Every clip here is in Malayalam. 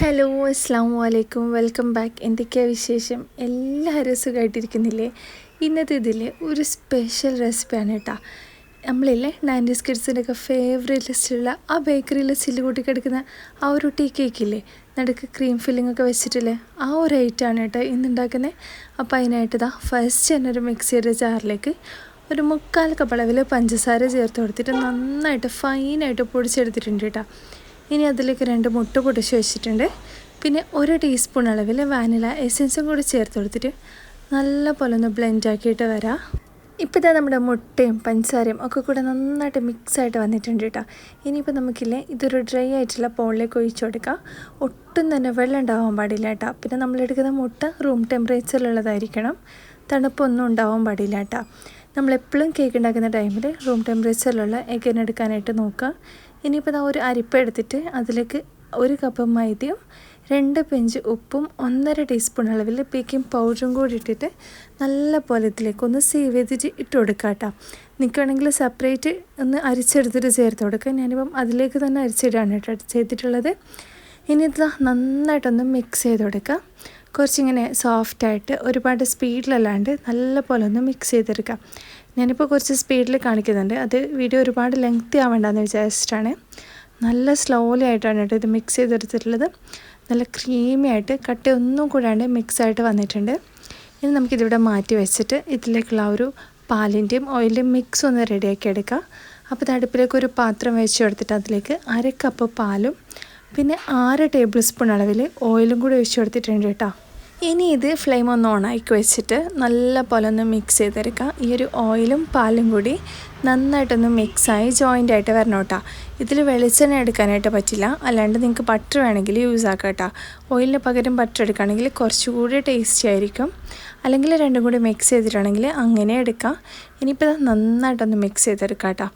ഹലോ അസ്സാം വലൈക്കും വെൽക്കം ബാക്ക്. എന്തൊക്കെയാണ് വിശേഷം? എല്ലാവരും സുഖമായിട്ടിരിക്കുന്നില്ലേ ഇന്നത്തെ ഇതിൽ ഒരു സ്പെഷ്യൽ റെസിപ്പിയാണ് കേട്ടോ. നമ്മളില്ലേ നയന്റി സ്കിഡ്സിന്റെ ഒക്കെ ഫേവറേറ്റ് ലിസ്റ്റിലുള്ള ആ ബേക്കറിയിലെ ചില്ല് കൂട്ടി കിടക്കുന്ന ആ ഒരു ടീ കേക്കില്ലേ നടുക്ക് ക്രീം ഫില്ലിംഗ് ഒക്കെ വെച്ചിട്ടില്ലേ? ആ ഒരു ഐറ്റമാണ് കേട്ടോ ഇന്ന് ഉണ്ടാക്കുന്നത് അപ്പോൾ അതിനായിട്ട് ഇതാ ഫസ്റ്റ് തന്നെ ഒരു മിക്സിയുടെ ജാറിലേക്ക് ഒരു മുക്കാൽ കപ്പളവിൽ പഞ്ചസാര ചേർത്ത് കൊടുത്തിട്ട് നന്നായിട്ട് ഫൈനായിട്ട് പൊടിച്ചെടുത്തിട്ടുണ്ട് കേട്ടോ. ഇനി അതിലേക്ക് രണ്ട് മുട്ട പൊടിച്ച് വെച്ചിട്ടുണ്ട്. പിന്നെ ഒരു ടീസ്പൂൺ അളവിൽ വാനില എസെൻസും കൂടി ചേർത്ത് കൊടുത്തിട്ട് നല്ല പോലെ ഒന്ന് ബ്ലെൻഡാക്കിയിട്ട് വരാം. ഇപ്പോൾ ഇതാ നമ്മുടെ മുട്ടയും പഞ്ചസാരയും ഒക്കെ കൂടെ നന്നായിട്ട് മിക്സായിട്ട് വന്നിട്ടുണ്ട് കേട്ടോ ഇനിയിപ്പോൾ നമുക്കില്ലേ ഇതൊരു ഡ്രൈ ആയിട്ടുള്ള പോളിലേക്ക് ഒഴിച്ചു കൊടുക്കാം. ഒട്ടും തന്നെ വെള്ളം ഉണ്ടാവാൻ പാടില്ല കേട്ടോ പിന്നെ നമ്മളെടുക്കുന്ന മുട്ട റൂം ടെമ്പറേച്ചറിലുള്ളതായിരിക്കണം തണുപ്പൊന്നും ഉണ്ടാവാൻ പാടില്ല കേട്ടോ നമ്മളെപ്പോഴും കേക്ക് ഉണ്ടാക്കുന്ന ടൈമിൽ റൂം ടെമ്പറേച്ചറിലുള്ള എഗ്ഗിനെടുക്കാനായിട്ട് നോക്കുക. ഇനിയിപ്പോൾ ഇതാ ഒരു അരിപ്പ എടുത്തിട്ട് അതിലേക്ക് ഒരു കപ്പ് മൈദയും രണ്ട് പെഞ്ച് ഉപ്പും ഒന്നര ടീസ്പൂൺ അളവിൽ ബേക്കിംഗ് പൗഡറും കൂടി ഇട്ടിട്ട് നല്ല പോലെ ഇതിലേക്ക് ഒന്ന് സേവ് ചെയ്തിട്ട് ഇട്ട് കൊടുക്കുക കേട്ടോ നിൽക്കുകയാണെങ്കിൽ സെപ്പറേറ്റ് ഒന്ന് അരിച്ചെടുത്തിട്ട് ചേർത്ത് കൊടുക്കുക ഞാനിപ്പം അതിലേക്ക് തന്നെ അരിച്ചിടാണ് കേട്ടോ ചെയ്തിട്ടുള്ളത്. ഇനി ഇത് നന്നായിട്ടൊന്ന് മിക്സ് ചെയ്ത് കൊടുക്കുക കുറച്ചിങ്ങനെ സോഫ്റ്റായിട്ട് ഒരുപാട് സ്പീഡിലല്ലാണ്ട് നല്ല പോലെ ഒന്ന് മിക്സ് ചെയ്തെടുക്കാം. ഞാനിപ്പോൾ കുറച്ച് സ്പീഡിൽ കാണിക്കുന്നുണ്ട്. അത് വീഡിയോ ഒരുപാട് ലെങ്ത്തി ആവേണ്ടെന്ന് വിചാരിച്ചിട്ടാണ്. നല്ല സ്ലോലി ആയിട്ടാണ് കേട്ടോ ഇത് മിക്സ് ചെയ്തെടുത്തിട്ടുള്ളത്. നല്ല ക്രീമി ആയിട്ട് കട്ട ഒന്നും കൂടാണ്ട് മിക്സ് ആയിട്ട് വന്നിട്ടുണ്ട്. ഇനി നമുക്കിതിവിടെ മാറ്റി വെച്ചിട്ട് ഇതിലേക്കുള്ള ഒരു പാലിന്റെയും ഓയിലിന്റെയും മിക്സ് ഒന്ന് റെഡിയാക്കി എടുക്കാം. അപ്പോൾ ഇത് അടുപ്പിലേക്ക് ഒരു പാത്രം വെച്ച് കൊടുത്തിട്ട് അതിലേക്ക് അര കപ്പ് പാലും പിന്നെ ആറ് ടേബിൾ സ്പൂൺ അളവിൽ ഓയിലും കൂടി ഒഴിച്ച് കൊടുത്തിട്ടുണ്ട് കേട്ടോ. ഇനി ഇത് ഫ്ലെയിം ഒന്ന് ഓണാക്കി വെച്ചിട്ട് നല്ല പോലെ ഒന്ന് മിക്സ് ചെയ്തെടുക്കുക ഈ ഒരു ഓയിലും പാലും കൂടി നന്നായിട്ടൊന്ന് മിക്സായി ജോയിന്റ് ആയിട്ട് വരണം കേട്ടോ. ഇതിൽ വെളിച്ചെണ്ണ എടുക്കാനായിട്ട് പറ്റില്ല. അല്ലാണ്ട് നിങ്ങൾക്ക് ബട്ടർ വേണമെങ്കിൽ യൂസ് ആക്കാം കേട്ടോ. ഓയിലിന് പകരം ബട്ടർ എടുക്കുകയാണെങ്കിൽ കുറച്ചുകൂടി ടേസ്റ്റി ആയിരിക്കും. അല്ലെങ്കിൽ രണ്ടും കൂടി മിക്സ് ചെയ്തിട്ടാണെങ്കിൽ അങ്ങനെ എടുക്കാം. ഇനിയിപ്പോൾ നന്നായിട്ടൊന്ന് മിക്സ് ചെയ്തെടുക്കാം കേട്ടോ.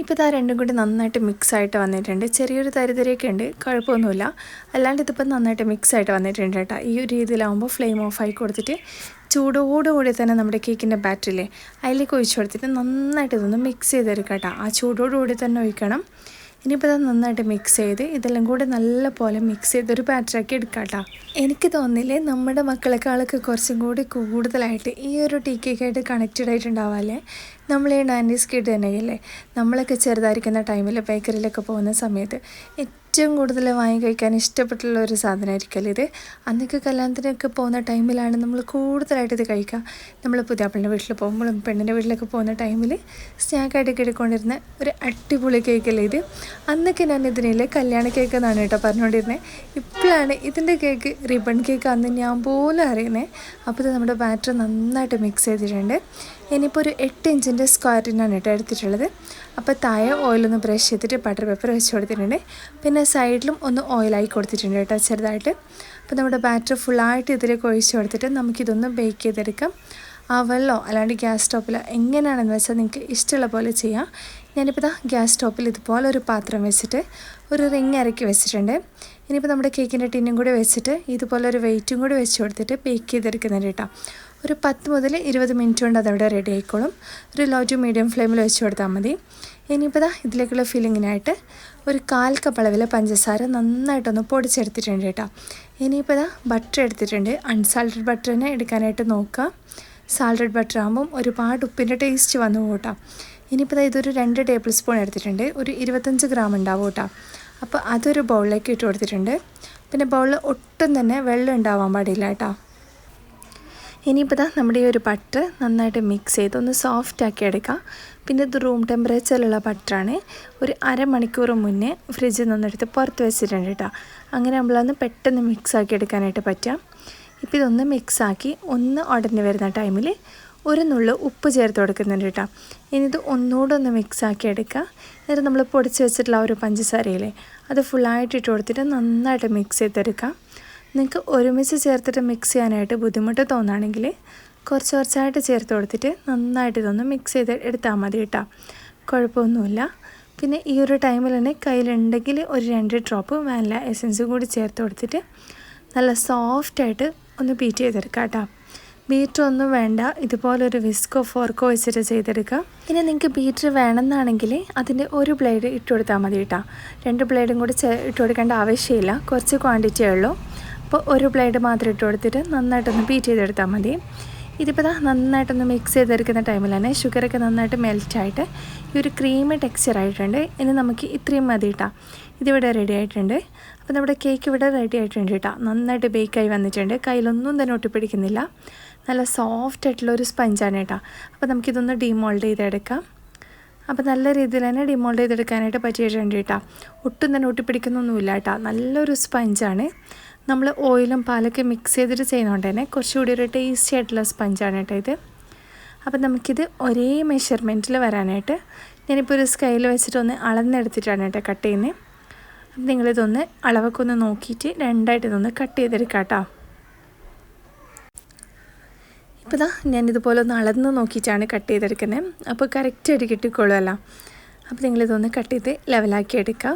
ഇപ്പോൾ ഇതാ രണ്ടും കൂടി നന്നായിട്ട് മിക്സ് ആയിട്ട് വന്നിട്ടുണ്ട്. ചെറിയൊരു തരിതരിയൊക്കെ ഉണ്ട് കുഴപ്പമൊന്നുമില്ല. അല്ലാണ്ട് ഇതിപ്പോൾ നന്നായിട്ട് മിക്സ് ആയിട്ട് വന്നിട്ടുണ്ട് കേട്ടോ. ഈ ഒരു രീതിയിലാവുമ്പോൾ ഫ്ലെയിം ഓഫ് ആയി കൊടുത്തിട്ട് ചൂടോടുകൂടി തന്നെ നമ്മുടെ കേക്കിന്റെ ബാറ്ററില്ലേ അതിലേക്ക് ഒഴിച്ചു കൊടുത്തിട്ട് നന്നായിട്ട് ഇതൊന്ന് മിക്സ് ചെയ്തെടുക്കാം കേട്ടോ. ആ ചൂടോടുകൂടി തന്നെ ഒഴിക്കണം. ഇനിയിപ്പോൾ ഇത് നന്നായിട്ട് മിക്സ് ചെയ്ത് ഇതെല്ലാം കൂടി നല്ല പോലെ മിക്സ് ചെയ്ത് ഒരു ബാറ്ററാക്കി എടുക്കാം കേട്ടോ എനിക്ക് തോന്നില്ലേ നമ്മുടെ മക്കളെക്കാളൊക്കെ കുറച്ചും കൂടി കൂടുതലായിട്ട് ഈ ഒരു ടീ കേക്കായിട്ട് കണക്റ്റഡ് ആയിട്ടുണ്ടാവാല്ലേ? നമ്മൾ ഈ നയന്റീസ് കിഡ് തന്നെയല്ലേ? നമ്മളൊക്കെ ചെറുതായിരിക്കുന്ന ടൈമിൽ ബേക്കറിയിലൊക്കെ പോകുന്ന സമയത്ത് ഏറ്റവും കൂടുതൽ വാങ്ങി കഴിക്കാൻ ഇഷ്ടപ്പെട്ടുള്ള ഒരു സാധനമായിരിക്കുമല്ലോ ഇത്? അന്നൊക്കെ കല്യാണത്തിനൊക്കെ പോകുന്ന ടൈമിലാണ് നമ്മൾ കൂടുതലായിട്ട് ഇത് കഴിക്കുക. നമ്മൾ പുതിയാപ്പിളിന്റെ വീട്ടിൽ പോകുമ്പോഴും പെണ്ണിന്റെ വീട്ടിലൊക്കെ പോകുന്ന ടൈമിൽ സ്നാക്കായിട്ട് എടുക്കൊണ്ടിരുന്ന ഒരു അടിപൊളി കേക്കല്ലേ ഇത്? അന്നൊക്കെ ഞാൻ ഇതിനില്ലേ കല്യാണ കേക്ക് എന്നാണ് കേട്ടോ പറഞ്ഞുകൊണ്ടിരുന്നത് ഇപ്പോഴാണ് ഇതിന്റെ കേക്ക് റിബൺ കേക്ക് അന്ന് ഞാൻ പോലും അറിയുന്നത് അപ്പോൾ ഇത് നമ്മുടെ ബാറ്റർ നന്നായിട്ട് മിക്സ് ചെയ്തിട്ടുണ്ട്. ഇനിയിപ്പോൾ ഒരു എട്ട് ഇഞ്ചിന്റെ സ്ക്വയറിനാണ് കേട്ടോ എടുത്തിട്ടുള്ളത്. അപ്പോൾ താഴെ ഓയിലൊന്ന് ബ്രഷ് ചെയ്തിട്ട് ബട്ടർ പേപ്പർ വെച്ച് കൊടുത്തിട്ടുണ്ട്. പിന്നെ സൈഡിലും ഒന്ന് ഓയിലായി കൊടുത്തിട്ടുണ്ട് കേട്ടോ ചെറുതായിട്ട്. അപ്പോൾ നമ്മുടെ ബാറ്റർ ഫുള്ളായിട്ട് ഇതിലേക്ക് ഒഴിച്ച് കൊടുത്തിട്ട് നമുക്കിതൊന്ന് ബേക്ക് ചെയ്തെടുക്കാം. അവലോ അല്ലാണ്ട് ഗ്യാസ് സ്റ്റോപ്പിലോ എങ്ങനെയാണെന്ന് വെച്ചാൽ നിങ്ങൾക്ക് ഇഷ്ടമുള്ള പോലെ ചെയ്യാം. ഞാനിപ്പോൾ ഇതാ ഗ്യാസ് സ്റ്റോപ്പിൽ ഇതുപോലെ ഒരു പാത്രം വെച്ചിട്ട് ഒരു റിങ് ഇറക്കി വെച്ചിട്ടുണ്ട്. ഇനിയിപ്പോൾ നമ്മുടെ കേക്കിന്റെ ടിന്നും കൂടി വെച്ചിട്ട് ഇതുപോലെ ഒരു വെയിറ്റും കൂടി വെച്ച് കൊടുത്തിട്ട് ബേക്ക് ചെയ്തെടുക്കുന്നുണ്ട് കേട്ടോ. ഒരു പത്ത് മുതൽ ഇരുപത് മിനിറ്റ് കൊണ്ട് അതവിടെ റെഡി ആയിക്കോളും. ഒരു ലോ ടു മീഡിയം ഫ്ലെയിമിൽ വെച്ച് കൊടുത്താൽ മതി. ഇനിയിപ്പോൾ ഇതാ ഇതിലേക്കുള്ള ഫില്ലിങ്ങിനായിട്ട് ഒരു കാൽ കപ്പ് അളവിൽ പഞ്ചസാര നന്നായിട്ടൊന്ന് പൊടിച്ചെടുത്തിട്ടുണ്ട് കേട്ടോ. ഇനിയിപ്പോൾ ഇതാ ബട്ടർ എടുത്തിട്ടുണ്ട്. അൺസാൾട്ടഡ് ബട്ടർ തന്നെ എടുക്കാനായിട്ട് നോക്കുക. സാൾട്ടഡ് ബട്ടർ ആകുമ്പം ഒരുപാട് ഉപ്പിന്റെ ടേസ്റ്റ് വന്നു കൂട്ടാം. ഇനിയിപ്പോൾ ഇതൊരു രണ്ട് ടേബിൾ സ്പൂൺ എടുത്തിട്ടുണ്ട്. ഒരു ഇരുപത്തഞ്ച് ഗ്രാം ഉണ്ടാവും കേട്ടോ. അപ്പോൾ അതൊരു ബൗളിലേക്ക് ഇട്ട് കൊടുത്തിട്ടുണ്ട്. പിന്നെ ബൗളിൽ ഒട്ടും തന്നെ വെള്ളം ഉണ്ടാവാൻ പാടില്ല കേട്ടോ. ഇനിയിപ്പോൾ ഇതാ നമ്മുടെ ഈ ഒരു ബട്ടർ നന്നായിട്ട് മിക്സ് ചെയ്ത് ഒന്ന് സോഫ്റ്റ് ആക്കി എടുക്കാം. പിന്നെ ഇത് റൂം ടെമ്പറേച്ചറിലുള്ള ബട്ടറാണ് ഒരു അരമണിക്കൂർ മുന്നേ ഫ്രിഡ്ജിൽ നിന്നെടുത്ത് പുറത്ത് വെച്ചിട്ടുണ്ട് കേട്ടോ അങ്ങനെ നമ്മളൊന്ന് പെട്ടെന്ന് മിക്സ് ആക്കി എടുക്കാനായിട്ട് പറ്റാം. ഇപ്പോൾ ഇതൊന്ന് മിക്സാക്കി ഒന്ന് ഉടഞ്ഞു വരുന്ന ടൈമിൽ ഒരു നുള്ളു ഉപ്പ് ചേർത്ത് കൊടുക്കുന്നുണ്ട് കേട്ടോ ഇനി ഇത് ഒന്നുകൂടെ ഒന്ന് മിക്സാക്കി എടുക്കുക. എന്നിട്ട് നമ്മൾ പൊടിച്ച് വെച്ചിട്ടുള്ള ഒരു പഞ്ചസാരയില്ലേ അത് ഫുള്ളായിട്ട് ഇട്ട് കൊടുത്തിട്ട് നന്നായിട്ട് മിക്സ് ചെയ്തെടുക്കാം. നിങ്ങൾക്ക് ഒരുമിച്ച് ചേർത്തിട്ട് മിക്സ് ചെയ്യാനായിട്ട് ബുദ്ധിമുട്ട് തോന്നുകയാണെങ്കിൽ കുറച്ച് കുറച്ചായിട്ട് ചേർത്ത് കൊടുത്തിട്ട് നന്നായിട്ട് ഇതൊന്ന് മിക്സ് ചെയ്ത് എടുത്താൽ മതി കേട്ടോ. കുഴപ്പമൊന്നുമില്ല. പിന്നെ ഈ ഒരു ടൈമിൽ തന്നെ കയ്യിലുണ്ടെങ്കിൽ ഒരു രണ്ട് ഡ്രോപ്പ് വാനില എസൻസ് കൂടി ചേർത്ത് കൊടുത്തിട്ട് നല്ല സോഫ്റ്റായിട്ട് ഒന്ന് ബീറ്റ് ചെയ്തെടുക്കാം കേട്ടോ. ബീറ്റർ ഒന്നും വേണ്ട. ഇതുപോലൊരു വിസ്കോ ഫോർക്കോ വെച്ചിട്ട് ചെയ്തെടുക്കുക ഇനി നിങ്ങൾക്ക് ബീറ്റർ വേണമെന്നാണെങ്കിൽ അതിന്റെ ഒരു ബ്ലേഡ് ഇട്ട് കൊടുത്താൽ മതി കേട്ടോ. രണ്ട് ബ്ലേഡും കൂടി ഇട്ട് കൊടുക്കേണ്ട ആവശ്യമില്ല. കുറച്ച് ക്വാണ്ടിറ്റിയേ ഉള്ളൂ. അപ്പോൾ ഒരു ബ്ലേഡ് മാത്രം ഇട്ട് കൊടുത്തിട്ട് നന്നായിട്ടൊന്ന് ബീറ്റ് ചെയ്തെടുത്താൽ മതി. ഇതിപ്പോൾ നന്നായിട്ടൊന്ന് മിക്സ് ചെയ്തെടുക്കുന്ന തന്നെ ഷുഗറൊക്കെ നന്നായിട്ട് മെൽറ്റായിട്ട് ഈ ഒരു ക്രീം ടെക്സ്ചർ ആയിട്ടുണ്ട്. ഇനി നമുക്ക് ഇത്രയും മതി കേട്ടോ ഇതിവിടെ റെഡി ആയിട്ടുണ്ട്. അപ്പോൾ നമ്മുടെ കേക്ക് ഇവിടെ റെഡി ആയിട്ടുണ്ട് കേട്ടോ നന്നായിട്ട് ബേക്കായി വന്നിട്ടുണ്ട്. കയ്യിലൊന്നും തന്നെ ഒട്ടിപ്പിടിക്കുന്നില്ല. നല്ല സോഫ്റ്റ് ആയിട്ടുള്ള ഒരു സ്പഞ്ചാണ് കേട്ടോ അപ്പോൾ നമുക്കിതൊന്ന് ഡിമോൾഡ് ചെയ്തെടുക്കാം. അപ്പോൾ നല്ല രീതിയിൽ തന്നെ ഡിമോൾഡ് ചെയ്തെടുക്കാനായിട്ട് പറ്റിയിട്ടുണ്ട് കേട്ടോ ഒട്ടും തന്നെ ഒട്ടിപ്പിടിക്കുന്നൊന്നുമില്ല കേട്ടോ നല്ലൊരു സ്പഞ്ചാണ് നമ്മൾ ഓയിലും പാലൊക്കെ മിക്സ് ചെയ്തിട്ട് ചെയ്യുന്നതുകൊണ്ട് തന്നെ കുറച്ചുകൂടി ഒരു ടേസ്റ്റി ആയിട്ടുള്ള സ്പഞ്ചാണ് കേട്ടോ ഇത്. അപ്പം നമുക്കിത് ഒരേ മെഷർമെന്റിൽ വരാനായിട്ട് ഞാനിപ്പോൾ ഒരു സ്കെയിൽ വെച്ചിട്ട് ഒന്ന് അളന്നെടുത്തിട്ടാണ് കേട്ടോ കട്ട് ചെയ്യുന്നത് അപ്പം നിങ്ങളിതൊന്ന് അളവൊക്കെ ഒന്ന് നോക്കിയിട്ട് രണ്ടായിട്ട് ഇതൊന്ന് കട്ട് ചെയ്തെടുക്കാം കേട്ടോ ഇപ്പോൾ ഇതാ ഞാനിതുപോലെ ഒന്ന് അളന്ന് നോക്കിയിട്ടാണ് കട്ട് ചെയ്തെടുക്കുന്നത് അപ്പോൾ കറക്റ്റായിട്ട് കിട്ടിക്കോളുമല്ലോ അപ്പോൾ നിങ്ങളിതൊന്ന് കട്ട് ചെയ്ത് ലെവലാക്കി എടുക്കുക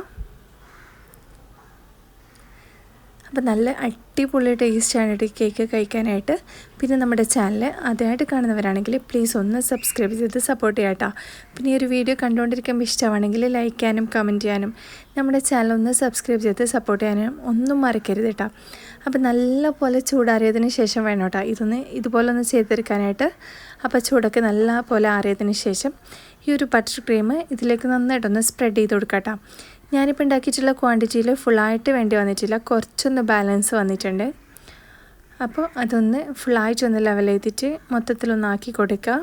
അപ്പോൾ നല്ല അടിപൊളി ടേസ്റ്റാണ് ഈ കേക്ക് കഴിക്കാനായിട്ട്. പിന്നെ നമ്മുടെ ചാനൽ ആദ്യമായിട്ട് കാണുന്നവരാണെങ്കിൽ പ്ലീസ് ഒന്ന് സബ്സ്ക്രൈബ് ചെയ്ത് സപ്പോർട്ട് ചെയ്യാം കേട്ടോ. പിന്നെ ഈ ഒരു വീഡിയോ കണ്ടുകൊണ്ടിരിക്കുമ്പോൾ ഇഷ്ടമാണെങ്കിൽ ലൈക്ക് ചെയ്യാനും കമന്റ് ചെയ്യാനും നമ്മുടെ ചാനൽ ഒന്ന് സബ്സ്ക്രൈബ് ചെയ്ത് സപ്പോർട്ട് ചെയ്യാനും ഒന്നും മറക്കരുത് കേട്ടോ. അപ്പോൾ നല്ല പോലെ ചൂടാറിയതിന് ശേഷം വേണം കേട്ടോ ഇതൊന്ന് ഇതുപോലെ ഒന്ന് ചെയ്തെടുക്കാനായിട്ട്. അപ്പോൾ ചൂടൊക്കെ നല്ല പോലെ ആറിയതിന് ശേഷം ഈ ഒരു ബട്ടർ ക്രീം ഇതിലേക്ക് നന്നായിട്ടൊന്ന് സ്പ്രെഡ് ചെയ്ത് കൊടുക്കാം കേട്ടോ. ഞാനിപ്പോൾ ഉണ്ടാക്കിയിട്ടുള്ള ക്വാണ്ടിറ്റിയിൽ ഫുള്ളായിട്ട് വേണ്ടി വന്നിട്ടില്ല. കുറച്ചൊന്ന് ബാലൻസ് വന്നിട്ടുണ്ട്. അപ്പോൾ അതൊന്ന് ഫുള്ളായിട്ടൊന്ന് ലെവൽ ചെയ്തിട്ട് മൊത്തത്തിലൊന്ന് ആക്കി കൊടുക്കുക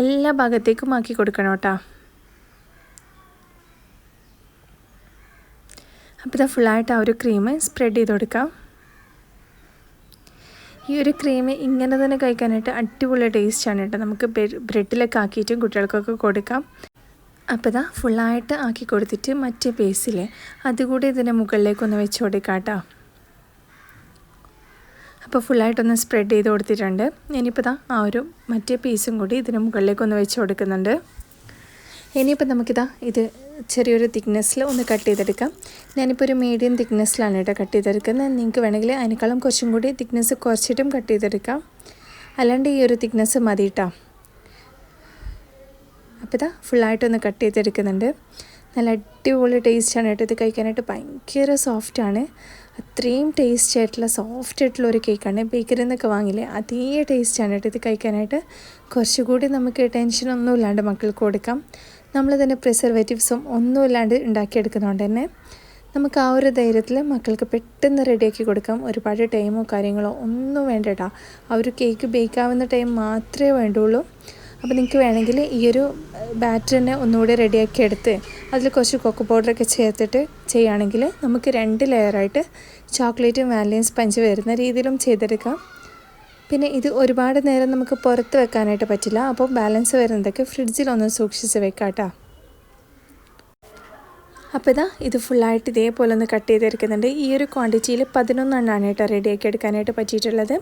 എല്ലാ ഭാഗത്തേക്കും ആക്കി കൊടുക്കണം കേട്ടോ. അപ്പോൾ ഇത് ഫുള്ളായിട്ട് ആ ഒരു ക്രീം സ്പ്രെഡ് ചെയ്ത് കൊടുക്കാം. ഈ ഒരു ക്രീം ഇങ്ങനെ തന്നെ കഴിക്കാനായിട്ട് അടിപൊളി ടേസ്റ്റാണ് കേട്ടോ. നമുക്ക് ബ്രെഡിലൊക്കെ ആക്കിയിട്ടും കുട്ടികൾക്കൊക്കെ കൊടുക്കാം. അപ്പോൾ ഇതാ ഫുള്ളായിട്ട് ആക്കി കൊടുത്തിട്ട് മറ്റേ പേസിൽ അതുകൂടി ഇതിന്റെ മുകളിലേക്കൊന്ന് വെച്ച് കൊടുക്കാട്ടോ. അപ്പോൾ ഫുള്ളായിട്ടൊന്ന് സ്പ്രെഡ് ചെയ്ത് കൊടുത്തിട്ടുണ്ട്. ഇനിയിപ്പോൾ ഇതാ ആ ഒരു മറ്റേ പീസും കൂടി ഇതിന് മുകളിലേക്കൊന്ന് വെച്ച് കൊടുക്കുന്നുണ്ട്. ഇനിയിപ്പോൾ നമുക്കിതാ ഇത് ചെറിയൊരു തിക്നെസ്സിൽ ഒന്ന് കട്ട് ചെയ്തെടുക്കാം. ഞാനിപ്പോൾ ഒരു മീഡിയം തിക്നെസ്സിലാണ് കേട്ടോ കട്ട് ചെയ്തെടുക്കുന്നത്. നിങ്ങൾക്ക് വേണമെങ്കിൽ അതിനേക്കാളും കുറച്ചും കൂടി തിക്നെസ് കുറച്ചിട്ടും കട്ട് ചെയ്തെടുക്കാം. അല്ലാണ്ട് ഈ ഒരു തിക്നെസ് മതി കേട്ടോ അപ്പോൾ ഇതാ ഫുള്ളായിട്ടൊന്ന് കട്ട് ചെയ്തെടുക്കുന്നുണ്ട്. നല്ല അടിപൊളി ടേസ്റ്റാണ് കേട്ടോ ഇത് കഴിക്കാനായിട്ട്. ഭയങ്കര സോഫ്റ്റാണ് അത്രയും ടേസ്റ്റ് ആയിട്ടുള്ള സോഫ്റ്റ് ആയിട്ടുള്ള ഒരു കേക്കാണ് ബേക്കറിയിൽ നിന്നൊക്കെ വാങ്ങില്ലേ അതേ ടേസ്റ്റാണ് കേട്ടോ ഇത് കഴിക്കാനായിട്ട്. കുറച്ചുകൂടി നമുക്ക് ടെൻഷനൊന്നും ഇല്ലാണ്ട് മക്കൾക്ക് കൊടുക്കാം. നമ്മൾ തന്നെ പ്രിസർവേറ്റീവ്സും ഒന്നും ഇല്ലാണ്ട് ഉണ്ടാക്കിയെടുക്കുന്നതുകൊണ്ട് തന്നെ നമുക്ക് ആ ഒരു ധൈര്യത്തിൽ മക്കൾക്ക് പെട്ടെന്ന് റെഡിയാക്കി കൊടുക്കാം. ഒരുപാട് ടൈമോ കാര്യങ്ങളോ ഒന്നും വേണ്ട കേട്ടോ. ആ ഒരു കേക്ക് ബേക്കാവുന്ന ടൈം മാത്രമേ വേണ്ടുള്ളൂ. അപ്പോൾ നിങ്ങൾക്ക് വേണമെങ്കിൽ ഈ ഒരു ബാറ്ററിനെ ഒന്നുകൂടി റെഡിയാക്കി എടുത്ത് അതിൽ കുറച്ച് കൊക്കോ പൗഡറൊക്കെ ചേർത്തിട്ട് ചെയ്യുകയാണെങ്കിൽ നമുക്ക് രണ്ട് ലെയറായിട്ട് ചോക്ലേറ്റും വാനിലയും സ്പഞ്ച് വരുന്ന രീതിയിലും ചെയ്തെടുക്കാം. പിന്നെ ഇത് ഒരുപാട് നേരം നമുക്ക് പുറത്ത് വെക്കാനായിട്ട് പറ്റില്ല. അപ്പോൾ ബാലൻസ് വരുന്നതൊക്കെ ഫ്രിഡ്ജിലൊന്ന് സൂക്ഷിച്ച് വെക്കാം കേട്ടോ അപ്പോൾ ഇതാ ഇത് ഫുള്ളായിട്ട് ഇതേപോലെ ഒന്ന് കട്ട് ചെയ്തെടുക്കുന്നുണ്ട്. ഈ ഒരു ക്വാണ്ടിറ്റിയിൽ പതിനൊന്നെണ്ണമാണ് കേട്ടോ റെഡിയാക്കി എടുക്കാനായിട്ട് പറ്റിയിട്ടുള്ളത്.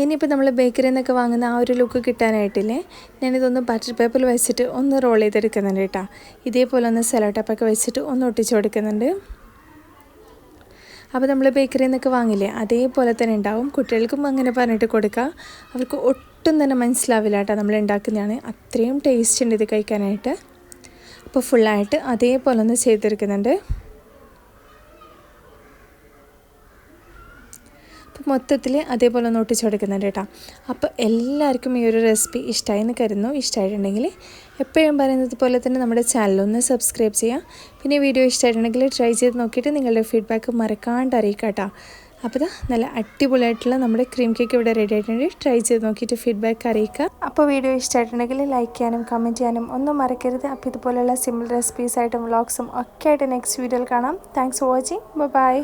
ഇനിയിപ്പോൾ നമ്മൾ ബേക്കറിയിൽ നിന്നൊക്കെ വാങ്ങുന്ന ആ ഒരു ലുക്ക് കിട്ടാനായിട്ടില്ലേ? ഞാനിതൊന്ന് ബട്ടർ പേപ്പറിൽ വെച്ചിട്ട് ഒന്ന് റോൾ ചെയ്തെടുക്കുന്നുണ്ട് കേട്ടോ. ഇതേപോലെ ഒന്ന് സെലോ ടപ്പൊക്കെ വെച്ചിട്ട് ഒന്ന് ഒട്ടിച്ചു കൊടുക്കുന്നുണ്ട്. അപ്പോൾ നമ്മൾ ബേക്കറിയിൽ നിന്നൊക്കെ വാങ്ങില്ലേ? അതേപോലെ തന്നെ ഉണ്ടാവും. കുട്ടികൾക്കും അങ്ങനെ പറഞ്ഞിട്ട് കൊടുക്കുക അവർക്ക് ഒട്ടും തന്നെ മനസ്സിലാവില്ല കേട്ടോ നമ്മൾ ഉണ്ടാക്കുന്നതാണ്. അത്രയും ടേസ്റ്റ് ഉണ്ട് ഇത് കഴിക്കാനായിട്ട്. അപ്പോൾ ഫുള്ളായിട്ട് അതേപോലെ ഒന്ന് ചെയ്തെടുക്കുന്നുണ്ട്. മൊത്തത്തിൽ അതേപോലെ ഒന്ന് ഒട്ടിച്ചു കൊടുക്കുന്നുണ്ട് കേട്ടോ. അപ്പോൾ എല്ലാവർക്കും ഈ ഒരു റെസിപ്പി ഇഷ്ടമായി എന്ന് കരുതുന്നു. ഇഷ്ടമായിട്ടുണ്ടെങ്കിൽ എപ്പോഴും പറയുന്നത് പോലെ തന്നെ നമ്മുടെ ചാനലൊന്ന് സബ്സ്ക്രൈബ് ചെയ്യാം. പിന്നെ വീഡിയോ ഇഷ്ടമായിട്ടുണ്ടെങ്കിൽ ട്രൈ ചെയ്ത് നോക്കിയിട്ട് നിങ്ങളുടെ ഫീഡ്ബാക്ക് മറക്കാണ്ട് അറിയിക്കാം കേട്ടോ. അപ്പോൾ നല്ല അടിപൊളിയായിട്ടുള്ള നമ്മുടെ ക്രീം കേക്ക് ഇവിടെ റെഡി ആയിട്ടുണ്ട്. ട്രൈ ചെയ്ത് നോക്കിയിട്ട് ഫീഡ്ബാക്ക് അറിയിക്കുക അപ്പോൾ വീഡിയോ ഇഷ്ടമായിട്ടുണ്ടെങ്കിൽ ലൈക്ക് ചെയ്യാനും കമന്റ് ചെയ്യാനും ഒന്നും മറക്കരുത്. അപ്പോൾ ഇതുപോലെയുള്ള സിമ്പിൾ റെസിപ്പീസായിട്ടും വ്ളോഗ്സും ഒക്കെ ആയിട്ട് നെക്സ്റ്റ് വീഡിയോയിൽ കാണാം. Thanks for watching bye